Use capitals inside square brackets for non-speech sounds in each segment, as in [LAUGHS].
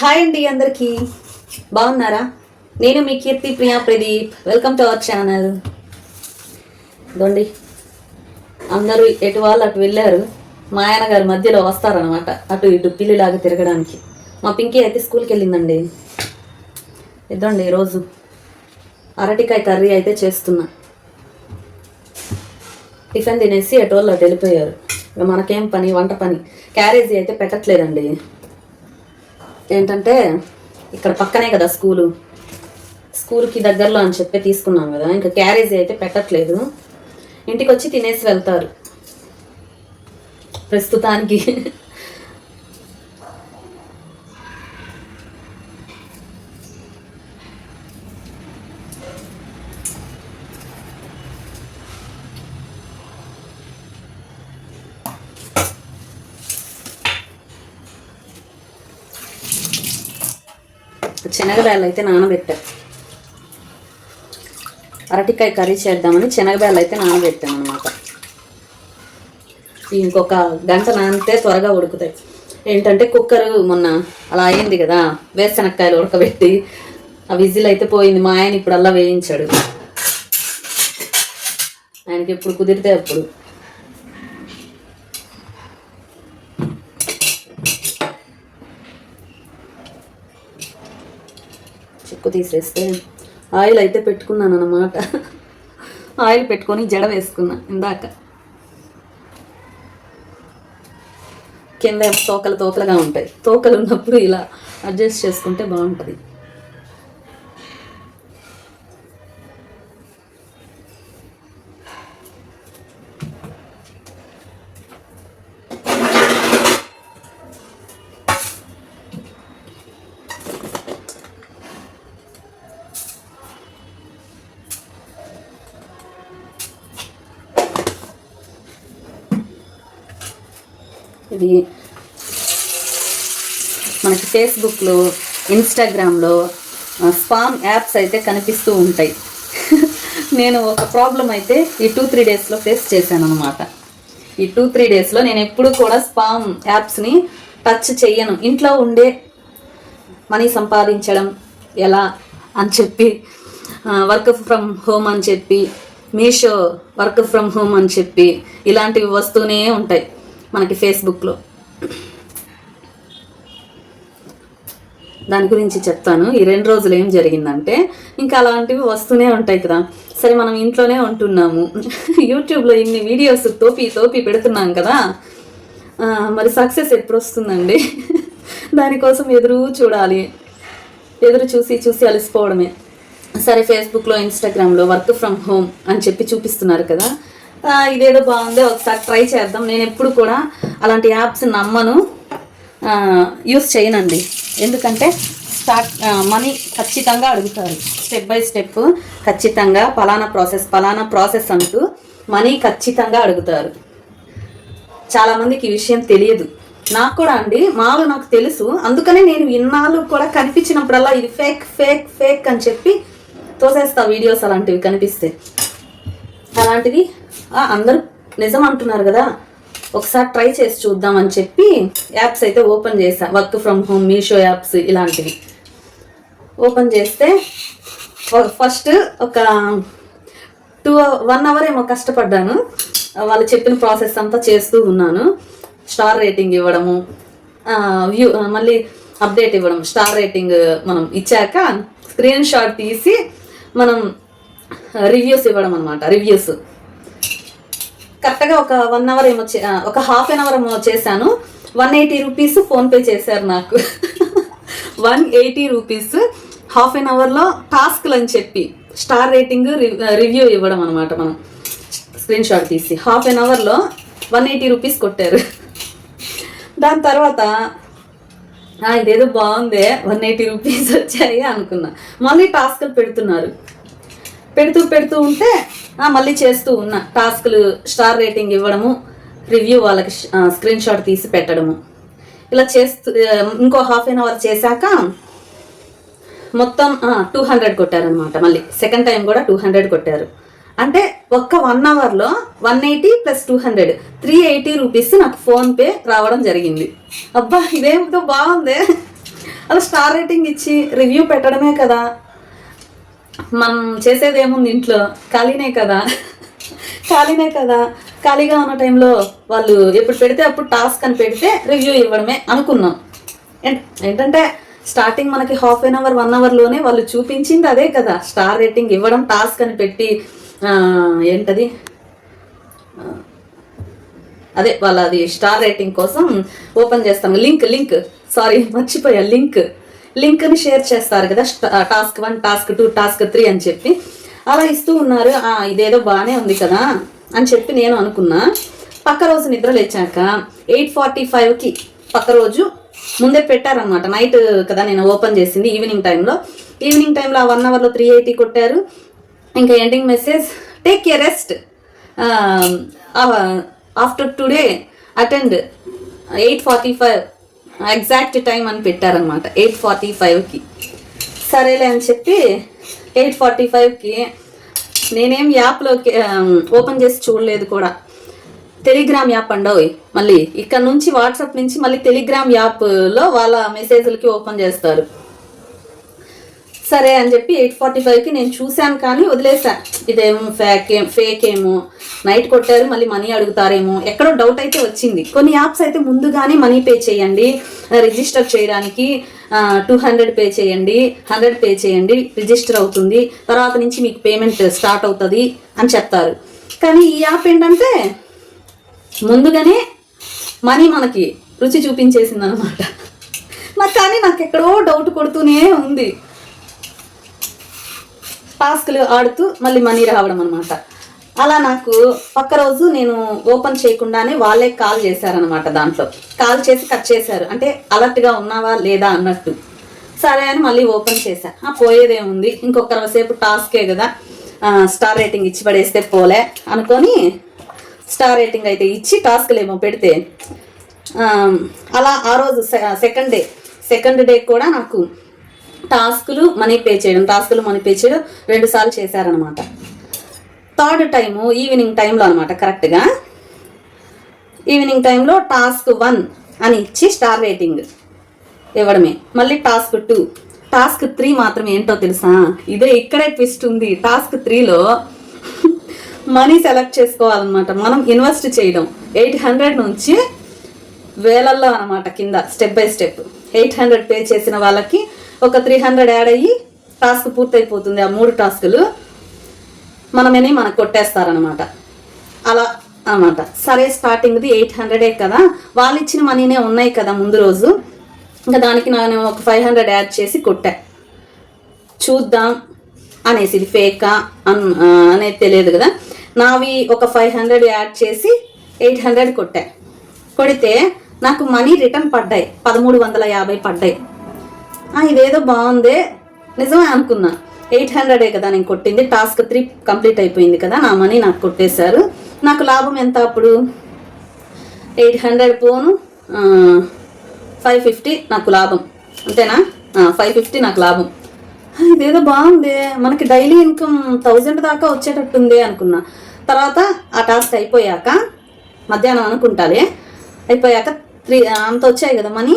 Hi అండి అందరికీ. బాగున్నారా? నేను మీ Keerthi Priya Pradeep. Welcome to our channel ఇదండి అందరూ ఎటు వాళ్ళు అటు వెళ్ళారు. మా ఆయన గారి మధ్యలో వస్తారనమాట అటు ఇటు పిల్లిలాగా తిరగడానికి. మా పింకీ అయితే స్కూల్కి వెళ్ళిందండి. ఇద్దండి ఈరోజు అరటికాయ కర్రీ అయితే చేస్తున్నా. టిఫిన్ తినేసి ఎటు వాళ్ళు అటు వెళ్ళిపోయారు. మనకేం పని వంట పని. క్యారేజీ అయితే పెట్టట్లేదండి. ఏంటంటే ఇక్కడ పక్కనే కదా స్కూలు. స్కూల్కి దగ్గరలో అని చెప్పి తీసుకున్నాం కదా ఇంకా క్యారేజీ అయితే పెట్టట్లేదు. ఇంటికి వచ్చి తినేసి వెళ్తారు. ప్రస్తుతానికి. శనగబేళ్ళు అయితే నానబెట్టాను అరటికాయ కర్రీ చేద్దామని శనగబేళ్ళు అయితే నానబెట్టాను అనమాట ఇంకొక గంట నానితే త్వరగా ఉడుకుతాయి. ఏంటంటే కుక్కర్ మొన్న అలా అయింది కదా వేరుశనక్కాయలు ఉడకబెట్టి ఆ విజిల్ అయితే పోయింది. మా ఆయన ఇప్పుడు అలా వేయించాడు. ఆయనకి ఎప్పుడు కుదిరితే అప్పుడు. చెక్కు తీసేస్తే ఆయిల్ అయితే పెట్టుకున్నాను అన్నమాట. ఆయిల్ పెట్టుకొని జడ వేసుకున్నా ఇందాక. కింద తోకలు తోకలుగా ఉంటాయి. తోకలు ఉన్నప్పుడు ఇలా అడ్జస్ట్ చేసుకుంటే బాగుంటుంది. ఇది మనకి ఫేస్బుక్లో ఇన్స్టాగ్రామ్లో స్పామ్ యాప్స్ అయితే కనిపిస్తూ ఉంటాయి. [LAUGHS] నేను ఒక ప్రాబ్లం అయితే ఈ టూ త్రీ డేస్లో ఫేస్ చేశాను అనమాట ఈ టూ త్రీ డేస్లో నేను ఎప్పుడు కూడా స్పామ్ యాప్స్ని టచ్ చెయ్యను. ఇంట్లో ఉండే మనీ సంపాదించడం ఎలా అని చెప్పి వర్క్ ఫ్రమ్ హోమ్ అని చెప్పి మీషో వర్క్ ఫ్రమ్ హోమ్ అని చెప్పి ఇలాంటివి వస్తూనే ఉంటాయి. మనకి ఫేస్బుక్లో దాని గురించి చెప్తాను. ఈ రెండు రోజులు ఏం జరిగిందంటే ఇంకా అలాంటివి వస్తూనే ఉంటాయి కదా. సరే మనం ఇంట్లోనే ఉంటున్నాము. యూట్యూబ్లో ఇన్ని వీడియోస్ తోపి తోపి పెడుతున్నాం కదా. మరి సక్సెస్ ఎప్పుడు వస్తుందండి? దానికోసం ఎదురు చూడాలి. ఎదురు చూసి చూసి అలసిపోవడమే. సరే ఫేస్బుక్లో ఇన్స్టాగ్రామ్లో వర్క్ ఫ్రమ్ హోమ్ అని చెప్పి చూపిస్తున్నారు కదా. ఇదేదో బాగుంది. ఒకసారి ట్రై చేద్దాం. నేను ఎప్పుడు కూడా అలాంటి యాప్స్ నమ్మను. యూస్ చేయనండి. ఎందుకంటే స్టార్ట్ మనీ ఖచ్చితంగా అడుగుతారు. స్టెప్ బై స్టెప్ ఖచ్చితంగా పలానా ప్రాసెస్ పలానా ప్రాసెస్ అంటూ మనీ ఖచ్చితంగా అడుగుతారు. చాలామందికి ఈ విషయం తెలియదు. నాకు కూడా అండి మాలో నాకు తెలుసు. అందుకనే నేను ఇన్నాళ్ళు కూడా కనిపించినప్పుడల్లా ఇది ఫేక్ ఫేక్ ఫేక్ అని చెప్పి తోసేస్తా. వీడియోస్ అలాంటివి కనిపిస్తే. అలాంటివి అందరూ నిజం అంటున్నారు కదా. ఒకసారి ట్రై చేసి చూద్దామని చెప్పి యాప్స్ అయితే ఓపెన్ చేశా. Work from home Meesho apps ఇలాంటివి. ఓపెన్ చేస్తే ఫస్ట్ ఒక టూ వన్ అవర్ ఏమో కష్టపడ్డాను. వాళ్ళు చెప్పిన ప్రాసెస్ అంతా చేస్తూ ఉన్నాను. స్టార్ రేటింగ్ ఇవ్వడము వ్యూ మళ్ళీ అప్డేట్ ఇవ్వడం స్టార్ రేటింగ్ మనం ఇచ్చాక స్క్రీన్ షాట్ తీసి మనం రివ్యూస్ ఇవ్వడం అనమాట రివ్యూస్. కరెక్ట్గా ఒక వన్ అవర్ ఏమో ఒక హాఫ్ అన్ అవర్ ఏమో చేశాను. వన్ ఎయిటీ రూపీస్ ఫోన్పే చేశారు నాకు. [LAUGHS] One eighty rupees half an అవర్లో టాస్క్లు అని చెప్పి స్టార్ రేటింగ్ రివ్యూ ఇవ్వడం అనమాట మనం. స్క్రీన్ షాట్ తీసి. హాఫ్ అన్ అవర్లో వన్ ఎయిటీ రూపీస్ కొట్టారు. [LAUGHS] దాని తర్వాత ఇదేదో బాగుందే వన్ ఎయిటీ రూపీస్ వచ్చాయి అనుకున్నా. మళ్ళీ టాస్క్లు పెడుతున్నారు. పెడుతూ పెడుతూ ఉంటే మళ్ళీ చేస్తూ ఉన్నా టాస్క్లు స్టార్ రేటింగ్ ఇవ్వడము రివ్యూ వాళ్ళకి స్క్రీన్ షాట్ తీసి పెట్టడము. ఇలా చేస్తూ ఇంకో హాఫ్ అన్ అవర్ చేశాక మొత్తం టూ హండ్రెడ్ కొట్టారనమాట మళ్ళీ. సెకండ్ టైం కూడా టూ హండ్రెడ్ కొట్టారు. అంటే ఒక్క వన్ అవర్లో one eighty plus two hundred three eighty rupees నాకు ఫోన్పే రావడం జరిగింది. అబ్బా ఇదేమిటో బాగుంది. అలా స్టార్ రేటింగ్ ఇచ్చి రివ్యూ పెట్టడమే కదా. మనం చేసేది ఏముంది ఇంట్లో? ఖాళీనే కదా? ఖాళీనే కదా? ఖాళీగా ఉన్న టైంలో వాళ్ళు ఎప్పుడు పెడితే అప్పుడు టాస్క్ అని పెడితే రివ్యూ ఇవ్వడమే అనుకున్నాం. ఏంటంటే స్టార్టింగ్ మనకి హాఫ్ అన్ అవర్ వన్ అవర్లోనే వాళ్ళు చూపించింది అదే కదా. స్టార్ రేటింగ్ ఇవ్వడం టాస్క్ అని పెట్టి ఏంటది? అదే వాళ్ళ అది స్టార్ రేటింగ్ కోసం ఓపెన్ చేస్తాం. Link link. సారీ మర్చిపోయా లింక్. లింక్ని షేర్ చేస్తారు కదా task one task two task three అని చెప్పి. అలా ఇస్తూ ఉన్నారు. ఇదేదో బాగానే ఉంది కదా అని చెప్పి నేను అనుకున్నా. పక్క రోజు నిద్ర లేచాక ఎయిట్ ఫార్టీ ఫైవ్కి పక్క రోజు ముందే పెట్టారనమాట నైట్ కదా నేను ఓపెన్ చేసింది ఈవినింగ్ టైంలో. ఈవినింగ్ టైంలో ఆ వన్ అవర్లో త్రీ ఎయిటీ కొట్టారు. ఇంకా ending message take a rest after today attend eight forty five exact time అని పెట్టారనమాట ఎయిట్ ఫార్టీ ఫైవ్కి. సరేలే అని చెప్పి ఎయిట్ ఫార్టీ ఫైవ్కి నేనేం యాప్లోకి ఓపెన్ చేసి చూడలేదు కూడా. టెలిగ్రామ్ యాప్ అండవు మళ్ళీ. ఇక్కడ నుంచి వాట్సాప్ నుంచి మళ్ళీ టెలిగ్రామ్ యాప్లో వాళ్ళ మెసేజ్లకి ఓపెన్ చేస్తారు. సరే అని చెప్పి ఎయిట్ ఫార్టీ ఫైవ్కి నేను చూశాను కానీ వదిలేసాను ఇదేమో ఫేక్ ఏం ఫేక్ ఏమో. నైట్ కొట్టారు మళ్ళీ మనీ అడుగుతారేమో. ఎక్కడో డౌట్ అయితే వచ్చింది. కొన్ని యాప్స్ అయితే ముందుగానే మనీ పే చేయండి. రిజిస్టర్ చేయడానికి టూ హండ్రెడ్ పే చేయండి హండ్రెడ్ పే చేయండి రిజిస్టర్ అవుతుంది. తర్వాత నుంచి మీకు పేమెంట్ స్టార్ట్ అవుతుంది అని చెప్తారు. కానీ ఈ యాప్ ఏంటంటే ముందుగానే మనీ మనకి రుచి చూపించేసింది అనమాట నాకు కానీ నాకు ఎక్కడో డౌట్ కొడుతూనే ఉంది. టాస్క్లు ఆడుతూ మళ్ళీ మనీ రావడం అనమాట అలా నాకు పక్క రోజు నేను ఓపెన్ చేయకుండానే వాళ్ళే కాల్ చేశారనమాట దాంట్లో. కాల్ చేసి కట్ చేశారు. అంటే అలర్ట్గా ఉన్నావా లేదా అన్నట్టు. సరే అని మళ్ళీ ఓపెన్ చేశా. ఆ పోయేదేముంది ఇంకొక సేపు టాస్కే కదా. స్టార్ రేటింగ్ ఇచ్చి పడేస్తే పోలే అనుకొని స్టార్ రేటింగ్ అయితే ఇచ్చి టాస్క్లు ఏమో పెడితే అలా ఆ రోజు సె- సెకండ్ డే. సెకండ్ డే కూడా నాకు టాస్కులు మనీ పే చేయడం టాస్కులు మనీ పే చేయడం రెండు సార్లు చేశారనమాట థర్డ్ టైము ఈవినింగ్ టైంలో అనమాట కరెక్ట్గా. ఈవినింగ్ టైంలో టాస్క్ వన్ అని ఇచ్చి స్టార్ రేటింగ్ ఇవ్వడమే. మళ్ళీ టాస్క్ టూ. టాస్క్ త్రీ మాత్రం ఏంటో తెలుసా? ఇదే ఇక్కడే ట్విస్ట్ ఉంది. టాస్క్ త్రీలో [LAUGHS] మనీ సెలెక్ట్ చేసుకోవాలన్నమాట. మనం ఇన్వెస్ట్ చేయడం. ఎయిట్ హండ్రెడ్ నుంచి వేలల్లో అనమాట కింద step by step eight hundred pay చేసిన వాళ్ళకి ఒక త్రీ హండ్రెడ్ యాడ్ అయ్యి టాస్క్ పూర్తయిపోతుంది ఆ మూడు టాస్కులు మనమని మనకు కొట్టేస్తారనమాట అలా అనమాట సరే స్టార్టింగ్ది ఎయిట్ హండ్రెడే కదా. వాళ్ళు ఇచ్చిన మనీనే ఉన్నాయి కదా ముందు రోజు. ఇంకా దానికి నేను ఒక ఫైవ్ హండ్రెడ్ యాడ్ చేసి కొట్టా. చూద్దాం అనేసి ఇది ఫేకా అన్ అనేది తెలియదు కదా. నావి ఒక ఫైవ్ హండ్రెడ్ యాడ్ చేసి ఎయిట్ హండ్రెడ్ కొట్టా. కొడితే నాకు మనీ రిటర్న్ పడ్డాయి పదమూడు వందల యాభై పడ్డాయి. ఇదేదో బాగుందే నిజమే అనుకున్నా. ఎయిట్ హండ్రెడే కదా నేను కొట్టింది టాస్క్ త్రీ కంప్లీట్ అయిపోయింది కదా నా మనీ నాకు కొట్టేశారు. నాకు లాభం ఎంత అప్పుడు? ఎయిట్ హండ్రెడ్ పోను ఫైవ్ ఫిఫ్టీ నాకు లాభం. అంతేనా? ఫైవ్ ఫిఫ్టీ నాకు లాభం. ఇదేదో బాగుంది మనకి డైలీ ఇన్కమ్ థౌజండ్ దాకా వచ్చేటట్టుంది అనుకున్నా. తర్వాత ఆ టాస్క్ అయిపోయాక మధ్యాహ్నం అనుకుంటాలే అయిపోయాక త్రీ అంత వచ్చాయి కదా మనీ?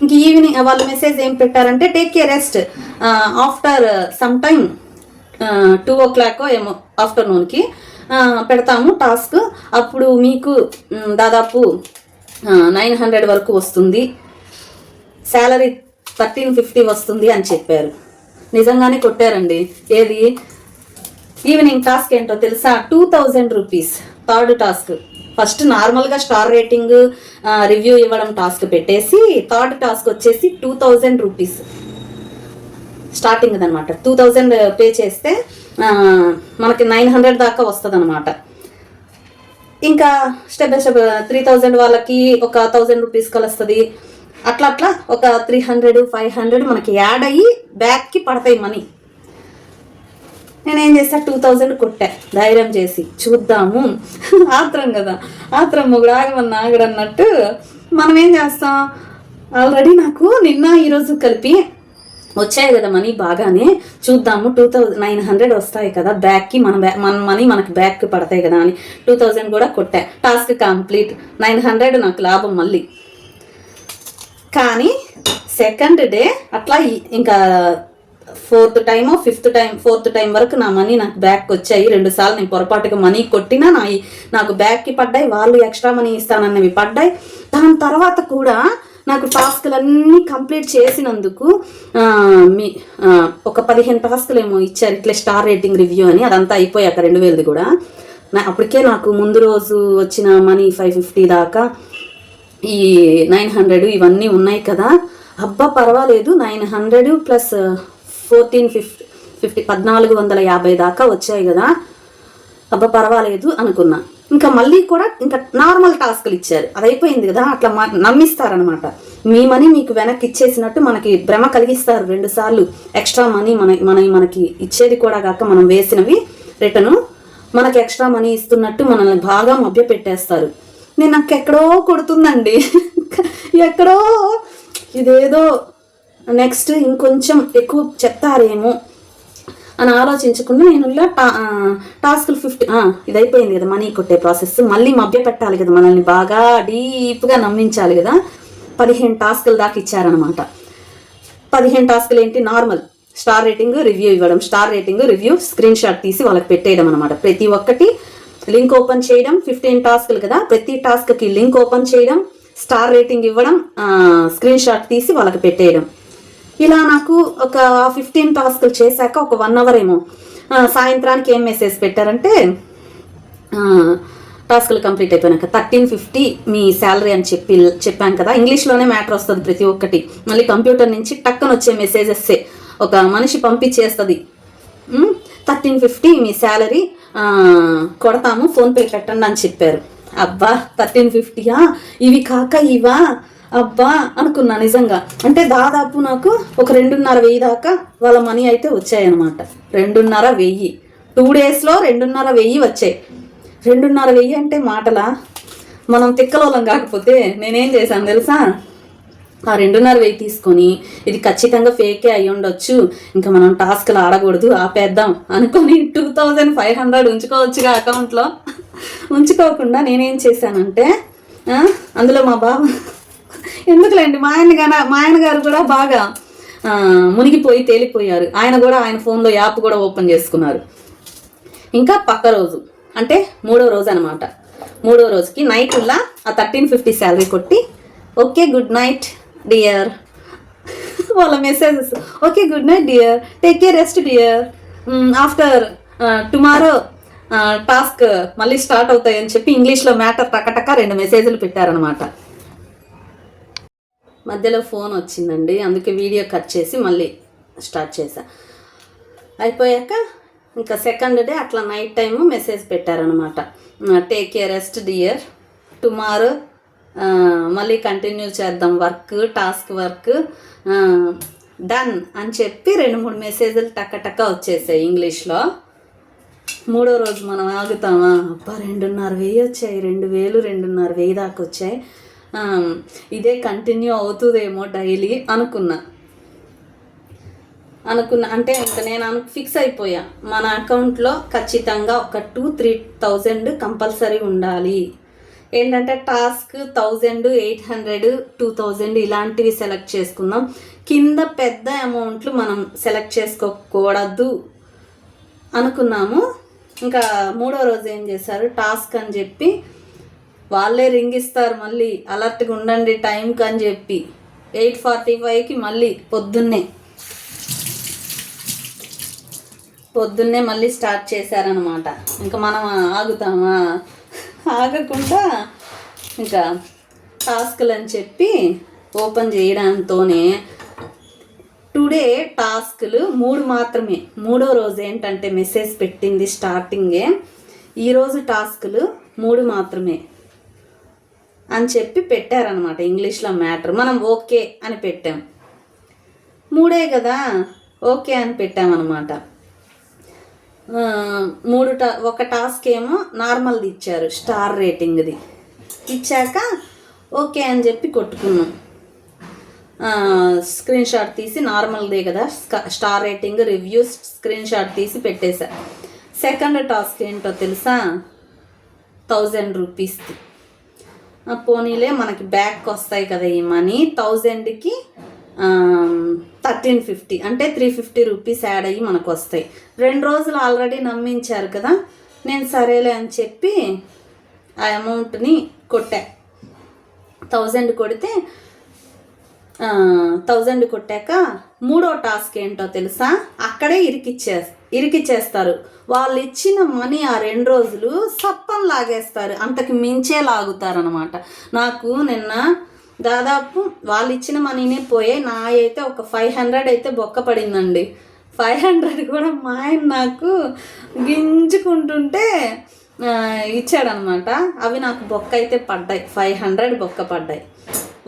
ఇంక ఈవినింగ్ వాళ్ళు మెసేజ్ ఏం పెట్టారంటే take care rest after some time two o'clock ఏమో ఆఫ్టర్నూన్కి పెడతాము టాస్క్ అప్పుడు మీకు దాదాపు నైన్ హండ్రెడ్ వరకు వస్తుంది. శాలరీ థర్టీన్ ఫిఫ్టీ వస్తుంది అని చెప్పారు. నిజంగానే కొట్టారండి. ఏది? ఈవినింగ్ టాస్క్ ఏంటో తెలుసా? Two thousand rupees third task first నార్మల్గా స్టార్ రేటింగ్ రివ్యూ ఇవ్వడం టాస్క్ పెట్టేసి థర్డ్ టాస్క్ వచ్చేసి టూ థౌజండ్ రూపీస్ స్టార్టింగ్ అనమాట టూ థౌజండ్ పే చేస్తే మనకి నైన్ హండ్రెడ్ దాకా వస్తుంది అనమాట ఇంకా step by step three thousand వాళ్ళకి ఒక థౌజండ్ రూపీస్ కలుస్తుంది. అట్లా అట్లా ఒక త్రీ హండ్రెడ్ ఫైవ్ హండ్రెడ్ మనకి యాడ్ అయ్యి బ్యాక్కి పడతాయి మనీ నేనేం చేసా టూ థౌజండ్ కొట్టా. ధైర్యం చేసి. చూద్దాము. [LAUGHS] ఆత్రం కదా. ఆత్రం మొగుడు ఆగమని ఆగడన్నట్టు మనం ఏం చేస్తాం? ఆల్రెడీ నాకు నిన్న ఈరోజు కలిపి వచ్చాయి కదా మనీ బాగానే. చూద్దాము. టూ థౌజండ్ నైన్ హండ్రెడ్ వస్తాయి కదా. బ్యాక్కి మన బ్యా మన మనీ మనకి బ్యాక్కి పడతాయి కదా అని టూ థౌజండ్ కూడా కొట్టా. టాస్క్ కంప్లీట్ నైన్ హండ్రెడ్ నాకు లాభం మళ్ళీ. కానీ సెకండ్ డే అట్లా ఇంకా fourth time fifth time fourth time వరకు నా మనీ నాకు బ్యాక్ వచ్చాయి. రెండు సార్లు నేను పొరపాటుగా మనీ కొట్టినా నా నాకు బ్యాక్కి పడ్డాయి వాళ్ళు ఎక్స్ట్రా మనీ ఇస్తానన్నవి పడ్డాయి. దాని తర్వాత కూడా నాకు టాస్క్లన్నీ కంప్లీట్ చేసినందుకు మీ ఒక పదిహేను టాస్క్లు ఏమో ఇచ్చారు. ఇట్లా స్టార్ రేటింగ్ రివ్యూ అని. అదంతా అయిపోయాక రెండు వేలది కూడా. నా అప్పటికే నాకు ముందు రోజు వచ్చిన మనీ ఫైవ్ ఫిఫ్టీ దాకా ఈ నైన్ హండ్రెడ్ ఇవన్నీ ఉన్నాయి కదా. అబ్బా పర్వాలేదు. Nine hundred plus fourteen fifty fifty పద్నాలుగు వందల యాభై దాకా వచ్చాయి కదా. అబ్బా పర్వాలేదు అనుకున్నా. ఇంకా మళ్ళీ కూడా ఇంకా నార్మల్ టాస్క్లు ఇచ్చారు. అది అయిపోయింది కదా అట్లా మా నమ్మిస్తారనమాట మీ మనీ మీకు వెనక్కి ఇచ్చేసినట్టు మనకి భ్రమ కలిగిస్తారు రెండు సార్లు. ఎక్స్ట్రా మనీ మన మన మనకి ఇచ్చేది కూడా కాక మనం వేసినవి రిటర్ను మనకి ఎక్స్ట్రా మనీ ఇస్తున్నట్టు మనల్ని బాగా మభ్య పెట్టేస్తారు నేను నాకు ఎక్కడో కొడుతుందండి. [LAUGHS] ఎక్కడో ఇదేదో నెక్స్ట్ ఇంకొంచెం ఎక్కువ చెప్తారేమో అని ఆలోచించకుండా నేను ఇలా టా టాస్క్లు ఫిఫ్టీ ఇది అయిపోయింది కదా మనీ కొట్టే ప్రాసెస్. మళ్ళీ మభ్య పెట్టాలి కదా మనల్ని బాగా డీప్గా నమ్మించాలి కదా. పదిహేను టాస్కులు దాకా ఇచ్చారనమాట పదిహేను టాస్కులు ఏంటి? నార్మల్. స్టార్ రేటింగ్ రివ్యూ ఇవ్వడం star rating review screen shot తీసి వాళ్ళకి పెట్టేయడం అనమాట ప్రతి ఒక్కటి లింక్ ఓపెన్ చేయడం ఫిఫ్టీన్ టాస్కులు కదా ప్రతి టాస్క్కి లింక్ ఓపెన్ చేయడం స్టార్ రేటింగ్ ఇవ్వడం స్క్రీన్ షాట్ తీసి వాళ్ళకి పెట్టేయడం. ఇలా నాకు ఒక ఫిఫ్టీన్ టాస్కులు చేశాక ఒక వన్ అవర్ ఏమో సాయంత్రానికి ఏం మెసేజ్ పెట్టారంటే టాస్క్లు కంప్లీట్ అయిపోయినాక థర్టీన్ ఫిఫ్టీ మీ శాలరీ అని చెప్పి చెప్పాను కదా. ఇంగ్లీష్లోనే మ్యాటర్ వస్తుంది ప్రతి ఒక్కటి. మళ్ళీ కంప్యూటర్ నుంచి టక్కన వచ్చే మెసేజెస్సే ఒక మనిషి పంపించేస్తుంది. థర్టీన్ ఫిఫ్టీ మీ శాలరీ కొడతాము ఫోన్పే పెట్టండి అని చెప్పారు. అబ్బా థర్టీన్ ఫిఫ్టీయా ఇవి కాక ఇవా? అబ్బా అనుకున్నా నిజంగా. అంటే దాదాపు నాకు ఒక రెండున్నర వెయ్యి దాకా వాళ్ళ మనీ అయితే వచ్చాయన్నమాట. రెండున్నర వెయ్యి. టూ డేస్లో రెండున్నర వెయ్యి వచ్చాయి. రెండున్నర వెయ్యి అంటే మాటలా మనం తిక్కలోలం కాకపోతే నేనేం చేశాను తెలుసా? ఆ రెండున్నర వెయ్యి తీసుకొని ఇది ఖచ్చితంగా ఫేకే అయి ఉండొచ్చు. ఇంకా మనం టాస్క్లు ఆడకూడదు ఆపేద్దాం అనుకొని టూ థౌజండ్ ఫైవ్ హండ్రెడ్ ఉంచుకోవచ్చుగా అకౌంట్లో ఉంచుకోకుండా నేనేం చేశానంటే అందులో మా బావ ఎందుకులేండి? మా ఆయన గాన మా ఆయన గారు కూడా బాగా మునిగిపోయి తేలిపోయారు. ఆయన కూడా ఆయన ఫోన్లో యాప్ కూడా ఓపెన్ చేసుకున్నారు. ఇంకా పక్క రోజు అంటే మూడో రోజు అనమాట మూడో రోజుకి నైట్ ఉల్లా ఆ థర్టీన్ ఫిఫ్టీ శాలరీ కొట్టి ఓకే గుడ్ నైట్ డియర్. వాళ్ళ messages okay good night dear. Take care rest dear. After tomorrow task మళ్ళీ స్టార్ట్ అవుతాయని చెప్పి ఇంగ్లీష్లో మ్యాటర్ టకటక రెండు మెసేజ్లు పెట్టారనమాట మధ్యలో ఫోన్ వచ్చిందండి. అందుకే వీడియో కట్ చేసి మళ్ళీ స్టార్ట్ చేశా. అయిపోయాక ఇంకా సెకండ్ డే అట్లా నైట్ టైము మెసేజ్ పెట్టారనమాట take care rest dear tomorrow మళ్ళీ కంటిన్యూ చేద్దాం. వర్క్ టాస్క్ వర్క్ డన్ అని చెప్పి రెండు మూడు మెసేజ్లు టక్క టక్క వచ్చేసాయి ఇంగ్లీష్లో. మూడో రోజు మనం ఆగుతామా? అబ్బా రెండున్నర వెయ్యి వచ్చాయి. రెండు వేలు రెండున్నర వెయ్యి దాకా వచ్చాయి. ఇదే కంటిన్యూ అవుతుందేమో డైలీ అనుకున్నా. అనుకున్నా అంటే ఇంకా నేను అను ఫిక్స్ అయిపోయా. మన అకౌంట్లో ఖచ్చితంగా ఒక టూ త్రీ థౌజండ్ కంపల్సరీ ఉండాలి. ఏంటంటే task thousand eight hundred two thousand ఇలాంటివి సెలెక్ట్ చేసుకుందాం. కింద పెద్ద అమౌంట్లు మనం సెలెక్ట్ చేసుకోకూడదు అనుకున్నాము. ఇంకా మూడో రోజు ఏం చేశారు? టాస్క్ అని చెప్పి వాళ్ళే రింగ్ ఇస్తారు మళ్ళీ. అలర్ట్గా ఉండండి టైంకి అని చెప్పి. ఎయిట్ ఫార్టీ ఫైవ్కి మళ్ళీ పొద్దున్నే. పొద్దున్నే మళ్ళీ స్టార్ట్ చేశారనమాట ఇంకా మనం ఆగుతామా? ఆగకుండా ఇంకా టాస్క్లు అని చెప్పి ఓపెన్ చేయడంతోనే టుడే టాస్క్లు మూడు మాత్రమే. మూడో రోజు ఏంటంటే మెసేజ్ పెట్టింది స్టార్టింగే ఈరోజు టాస్క్లు మూడు మాత్రమే. అని చెప్పి పెట్టారనమాట ఇంగ్లీష్లో మ్యాటర్. మనం ఓకే అని పెట్టాం. మూడే కదా ఓకే అని పెట్టామన్నమాట. మూడు టా ఒక టాస్క్ ఏమో నార్మల్ది ఇచ్చారు స్టార్ రేటింగ్ది. ఇచ్చాక ఓకే అని చెప్పి కొట్టుకున్నాం. స్క్రీన్ షాట్ తీసి నార్మల్దే కదా స్క- star rating reviews screen shot తీసి పెట్టేశా. సెకండ్ టాస్క్ ఏంటో తెలుసా? థౌజండ్ రూపీస్ది. పోనీలే మనకి బ్యాక్ వస్తాయి కదా ఈ మనీ థౌజండ్కి థర్టీన్ ఫిఫ్టీ అంటే త్రీ ఫిఫ్టీ రూపీస్ యాడ్ అయ్యి మనకు వస్తాయి. రెండు రోజులు ఆల్రెడీ నమ్మించారు కదా నేను సరేలే అని చెప్పి ఆ అమౌంట్ని కొట్టా. థౌజండ్ కొడితే థౌజండ్ కొట్టాక మూడో టాస్క్ ఏంటో తెలుసా? అక్కడే ఇరికిచ్చేస్తా. ఇరికిచ్చేస్తారు వాళ్ళు ఇచ్చిన మనీ ఆ రెండు రోజులు సప్పం లాగేస్తారు. అంతకు మించే లాగుతారనమాట నాకు నిన్న దాదాపు వాళ్ళు ఇచ్చిన మనీనే పోయే నా అయితే ఒక ఫైవ్ హండ్రెడ్ అయితే బొక్క పడిందండి. ఫైవ్ హండ్రెడ్ కూడా మా ఆయన నాకు గింజుకుంటుంటే ఇచ్చాడనమాట అవి నాకు బొక్క అయితే పడ్డాయి. ఫైవ్ హండ్రెడ్ బొక్క పడ్డాయి.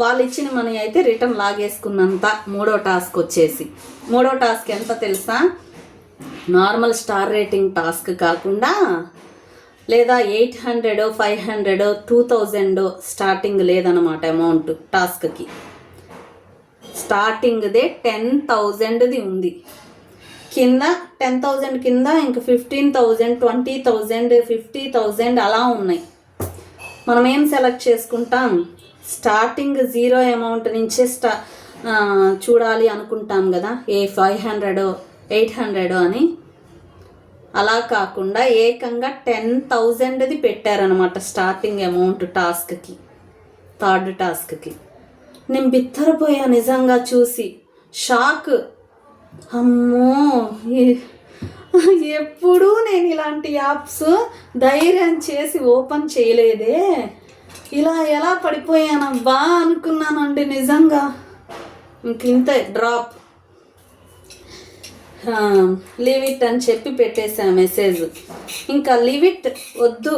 వాళ్ళు ఇచ్చిన మనీ అయితే రిటర్న్ లాగేసుకున్నంత మూడో టాస్క్ వచ్చేసి. మూడో టాస్క్ ఎంత తెలుసా? నార్మల్ స్టార్ రేటింగ్ టాస్క్ కాకుండా లేదా eight hundred five hundred two thousand starting లేదనమాట అమౌంట్ టాస్క్కి. స్టార్టింగ్దే టెన్ థౌజండ్ది ఉంది. కింద టెన్ థౌజండ్ కింద ఇంక fifteen thousand twenty thousand fifty thousand అలా ఉన్నాయి. మనం ఏం సెలెక్ట్ చేసుకుంటాం? స్టార్టింగ్ జీరో అమౌంట్ నుంచే స్టా చూడాలి అనుకుంటాం కదా? ఏ ఫైవ్ హండ్రెడో ఎయిట్ హండ్రెడ్ అని. అలా కాకుండా ఏకంగా టెన్ థౌజండ్ది పెట్టారనమాట స్టార్టింగ్ అమౌంట్ టాస్క్కి థర్డ్ టాస్క్కి. నేను బిత్తరపోయా నిజంగా చూసి. షాక్. అమ్మో! ఎప్పుడూ నేను ఇలాంటి యాప్స్ ధైర్యం చేసి ఓపెన్ చేయలేదే. ఇలా ఎలా పడిపోయానబ్బా అనుకున్నానండి నిజంగా. ఇంక ఇంతే డ్రాప్. లీవ్ ఇట్ అని చెప్పి పెట్టేసా మెసేజ్ ఇంకా లీవ్ ఇట్ వద్దు.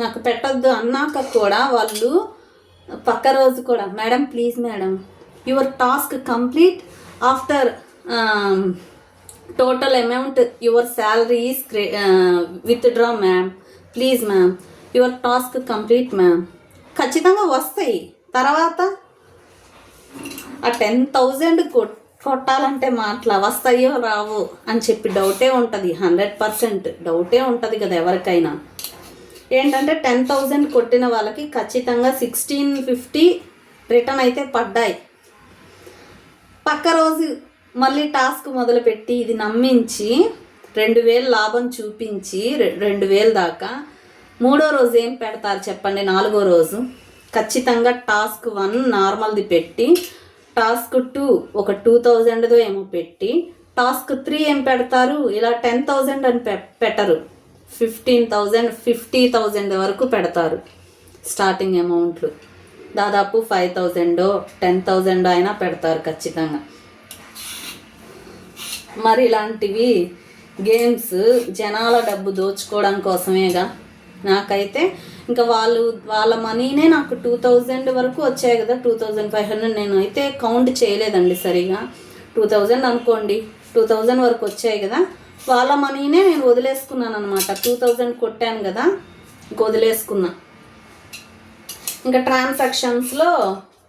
నాకు పెట్టొద్దు అన్నాక కూడా వాళ్ళు పక్క రోజు కూడా madam please madam your task complete after total amount your salary is withdraw ma'am please ma'am your task complete ma'am ఖచ్చితంగా వస్తాయి. తర్వాత ఆ టెన్ థౌజండ్ కొట్టాలంటే మాటలా వస్తాయో రావు అని చెప్పి డౌటే ఉంటుంది హండ్రెడ్ పర్సెంట్ డౌటే ఉంటుంది కదా ఎవరికైనా. ఏంటంటే టెన్ థౌజండ్ కొట్టిన వాళ్ళకి ఖచ్చితంగా సిక్స్టీన్ ఫిఫ్టీ రిటర్న్ అయితే పడ్డాయి. పక్క రోజు మళ్ళీ టాస్క్ మొదలుపెట్టి ఇది నమ్మించి రెండు వేలు లాభం చూపించి రెండు వేలు దాకా మూడో రోజు ఏం పెడతారు చెప్పండి నాలుగో రోజు? ఖచ్చితంగా టాస్క్ వన్ నార్మల్ది పెట్టి టాస్క్ టూ ఒక టూ థౌజండ్దో ఏమో పెట్టి టాస్క్ త్రీ ఏం పెడతారు? ఇలా టెన్ థౌజండ్ అని పె పెట్టరు. ఫిఫ్టీన్ థౌజండ్ ఫిఫ్టీ థౌజండ్ వరకు పెడతారు స్టార్టింగ్ అమౌంట్లు. దాదాపు ఫైవ్ థౌజండో టెన్ థౌజండ్ అయినా పెడతారు ఖచ్చితంగా. మరి ఇలాంటివి గేమ్స్ జనాల డబ్బు దోచుకోవడం కోసమేగా. నాకైతే ఇంకా వాళ్ళు వాళ్ళ మనీనే నాకు టూ థౌజండ్ వరకు వచ్చాయి కదా టూ థౌజండ్ ఫైవ్ హండ్రెడ్. నేను అయితే కౌంట్ చేయలేదండి సరిగా. టూ థౌజండ్ అనుకోండి టూ థౌజండ్ వరకు వచ్చాయి కదా. వాళ్ళ మనీనే నేను వదిలేసుకున్నాను అనమాట టూ థౌజండ్ కొట్టాను కదా ఇంక వదిలేసుకున్నా. ఇంకా ట్రాన్సాక్షన్స్లో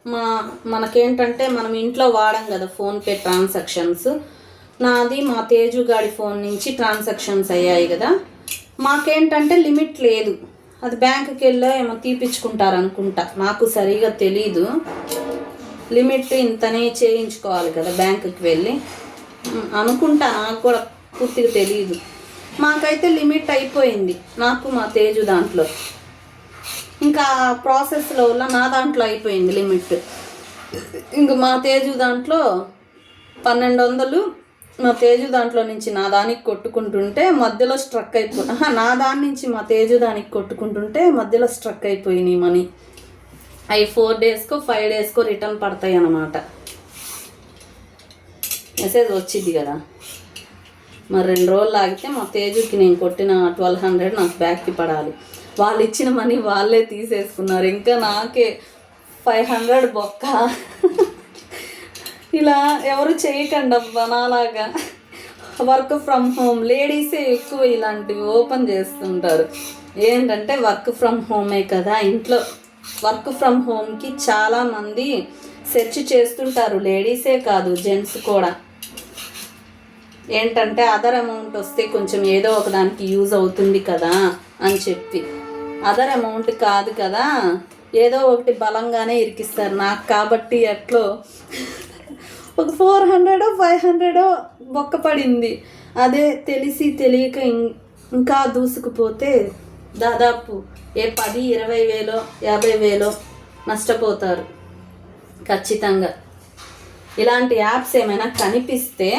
మా మనకేంటంటే మనం ఇంట్లో వాడం కదా ఫోన్పే ట్రాన్సాక్షన్స్. నాది మా తేజు గాడి ఫోన్ నుంచి ట్రాన్సాక్షన్స్ అయ్యాయి కదా. మాకేంటంటే లిమిట్ లేదు. అది బ్యాంకుకి వెళ్ళో ఏమో తీపిచ్చుకుంటారు అనుకుంటా నాకు సరిగా తెలీదు. లిమిట్ ఇంతనే చేయించుకోవాలి కదా బ్యాంకుకి వెళ్ళి. అనుకుంటా నాకు కూడా పూర్తిగా తెలియదు మాకైతే లిమిట్ అయిపోయింది. నాకు మా తేజు దాంట్లో. ఇంకా ప్రాసెస్లో వల్ల నా దాంట్లో అయిపోయింది లిమిట్. ఇంక మా తేజు దాంట్లో పన్నెండు వందలు మా తేజు దాంట్లో నుంచి నా దానికి కొట్టుకుంటుంటే మధ్యలో స్ట్రక్ అయిపో నా దాని నుంచి మా తేజు దానికి కొట్టుకుంటుంటే మధ్యలో స్ట్రక్ అయిపోయినాయి మనీ. అవి ఫోర్ డేస్కో ఫైవ్ డేస్కో రిటర్న్ పడతాయి అన్నమాట. మెసేజ్ వచ్చింది కదా. మరి రెండు రోజులు ఆగితే మా తేజుకి నేను కొట్టిన ట్వెల్వ్ హండ్రెడ్ నాకు బ్యాక్కి పడాలి. వాళ్ళు ఇచ్చిన మనీ వాళ్ళే తీసేసుకున్నారు. ఇంకా నాకే ఫైవ్ హండ్రెడ్ బొక్క. ఇలా ఎవరు చేయకండి అబ్బా నాలాగా వర్క్ ఫ్రమ్ హోమ్ లేడీసే ఎక్కువ ఇలాంటివి ఓపెన్ చేస్తుంటారు. ఏంటంటే వర్క్ ఫ్రమ్ హోమే కదా ఇంట్లో. వర్క్ ఫ్రమ్ హోమ్కి చాలామంది సెర్చ్ చేస్తుంటారు. లేడీసే కాదు జెంట్స్ కూడా. ఏంటంటే అదర్ అమౌంట్ వస్తే కొంచెం ఏదో ఒక దానికి యూజ్ అవుతుంది కదా అని చెప్పి. అదర్ అమౌంట్ కాదు కదా. ఏదో ఒకటి బలంగానే ఇరికిస్తారు. నాకు కాబట్టి ఎట్లో ఒక ఫోర్ హండ్రెడో ఫైవ్ హండ్రెడో బొక్క పడింది అదే తెలిసి తెలియక ఇంకా దూసుకుపోతే దాదాపు ఏ పది ఇరవై వేలో యాభై వేలో నష్టపోతారు. ఖచ్చితంగా. ఇలాంటి యాప్స్ ఏమైనా కనిపిస్తే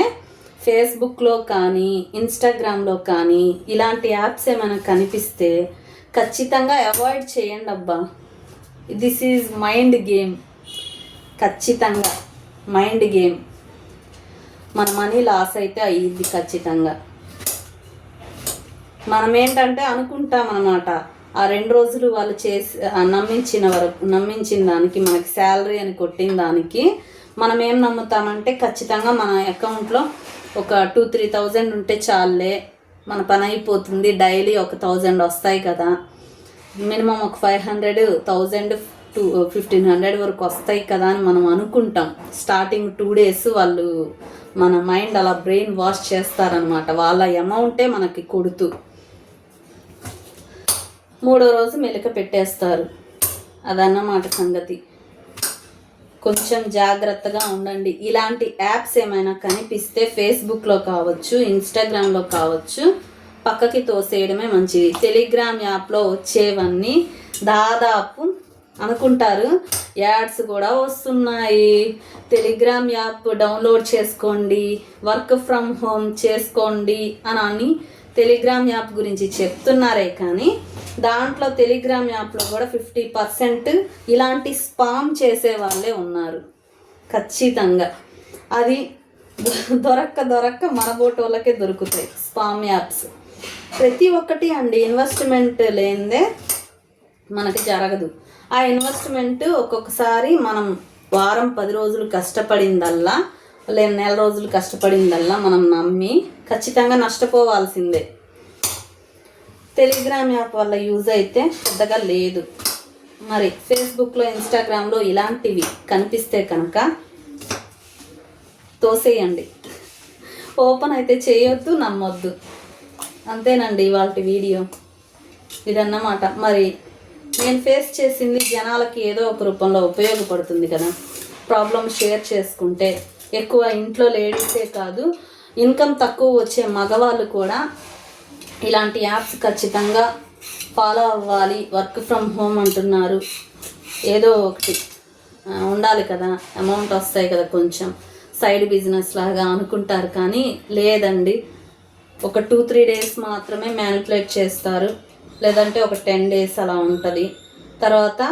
ఫేస్బుక్లో కానీ ఇన్స్టాగ్రామ్లో కానీ ఇలాంటి యాప్స్ ఏమైనా కనిపిస్తే ఖచ్చితంగా అవాయిడ్ చేయండి అబ్బా దిస్ ఈజ్ మైండ్ గేమ్. ఖచ్చితంగా. Mind game. మన మనీ లాస్ అయితే అయ్యిద్ది ఖచ్చితంగా. మనం ఏంటంటే అనుకుంటాం అనమాట ఆ రెండు రోజులు వాళ్ళు చేసి నమ్మించిన వరకు నమ్మించిన దానికి మనకి శాలరీ అని కొట్టిన దానికి మనం ఏం నమ్ముతామంటే ఖచ్చితంగా మన అకౌంట్లో ఒక టూ త్రీ థౌజండ్ ఉంటే చాలే మన పని అయిపోతుంది డైలీ ఒక థౌజండ్ వస్తాయి కదా. మినిమం ఒక five hundred thousand two fifteen hundred వరకు వస్తాయి కదా అని మనం అనుకుంటాం. స్టార్టింగ్ టూ డేస్ వాళ్ళు మన మైండ్ అలా బ్రెయిన్ వాష్ చేస్తారనమాట వాళ్ళ అమౌంటే మనకి కొడుతూ. మూడో రోజు మెలక పెట్టేస్తారు. అదన్నమాట సంగతి. కొంచెం జాగ్రత్తగా ఉండండి. ఇలాంటి యాప్స్ ఏమైనా కనిపిస్తే ఫేస్బుక్లో కావచ్చు ఇన్స్టాగ్రామ్లో కావచ్చు పక్కకి తోసేయడమే మంచిది. టెలిగ్రామ్ యాప్లో వచ్చేవన్నీ దాదాపు అనుకుంటారు. యాడ్స్ కూడా వస్తున్నాయి. టెలిగ్రామ్ యాప్ డౌన్లోడ్ చేసుకోండి. వర్క్ ఫ్రమ్ హోమ్ చేసుకోండి అని అని టెలిగ్రామ్ యాప్ గురించి చెప్తున్నారే కానీ దాంట్లో టెలిగ్రామ్ యాప్లో కూడా ఫిఫ్టీ పర్సెంట్ ఇలాంటి స్పామ్ చేసే వాళ్ళే ఉన్నారు. ఖచ్చితంగా. అది దొరక్క దొరక్క మన బోటోళ్ళకే దొరుకుతాయి స్పామ్ యాప్స్. ప్రతి ఒక్కటి అండి. ఇన్వెస్ట్మెంట్ లేనిదే మనకి జరగదు. ఆ ఇన్వెస్ట్మెంట్ ఒక్కొక్కసారి మనం వారం పది రోజులు కష్టపడిందల్లా లేదు నెల రోజులు కష్టపడిందల్లా మనం నమ్మి ఖచ్చితంగా నష్టపోవాల్సిందే. టెలిగ్రామ్ యాప్ వల్ల యూజ్ అయితే పెద్దగా లేదు. మరి ఫేస్బుక్లో ఇన్స్టాగ్రామ్లో ఇలాంటివి కనిపిస్తే కనుక తోసేయండి. ఓపెన్ అయితే చేయొద్దు నమ్మొద్దు. అంతేనండి ఇవాళ వీడియో ఇదన్నమాట. మరి నేను ఫేస్ చేసింది జనాలకి ఏదో ఒక రూపంలో ఉపయోగపడుతుంది కదా. ప్రాబ్లం షేర్ చేసుకుంటే ఎక్కువ ఇంట్లో లేడీసే కాదు ఇన్కమ్ తక్కువ వచ్చే మగవాళ్ళు కూడా ఇలాంటి యాప్స్ ఖచ్చితంగా ఫాలో అవ్వాలి. వర్క్ ఫ్రమ్ హోమ్ అంటున్నారు. ఏదో ఒకటి. ఉండాలి కదా. అమౌంట్ వస్తాయి కదా కొంచెం. సైడ్ బిజినెస్ లాగా అనుకుంటారు కానీ లేదండి. ఒక టూ త్రీ డేస్ మాత్రమే మ్యానిపులేట్ చేస్తారు. లేదంటే ఒక టెన్ డేస్ అలా ఉంటుంది. తర్వాత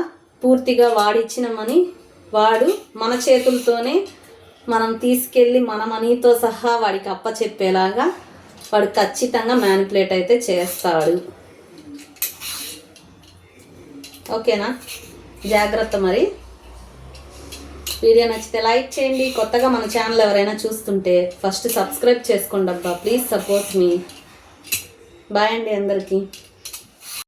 పూర్తిగా వాడిచ్చిన మనీ వాడు మన చేతులతోనే మనం తీసుకెళ్ళి మన మనీతో సహా వాడికి అప్ప చెప్పేలాగా వాడు ఖచ్చితంగా మ్యానిపులేట్ అయితే చేస్తాడు. ఓకేనా? జాగ్రత్త మరి. వీడియో నచ్చితే లైక్ చేయండి. కొత్తగా మన ఛానల్ ఎవరైనా చూస్తుంటే ఫస్ట్ సబ్స్క్రైబ్ చేసుకోండి అబ్బా. ప్లీజ్ సపోర్ట్ మీ బాయ్ అండి అందరికీ.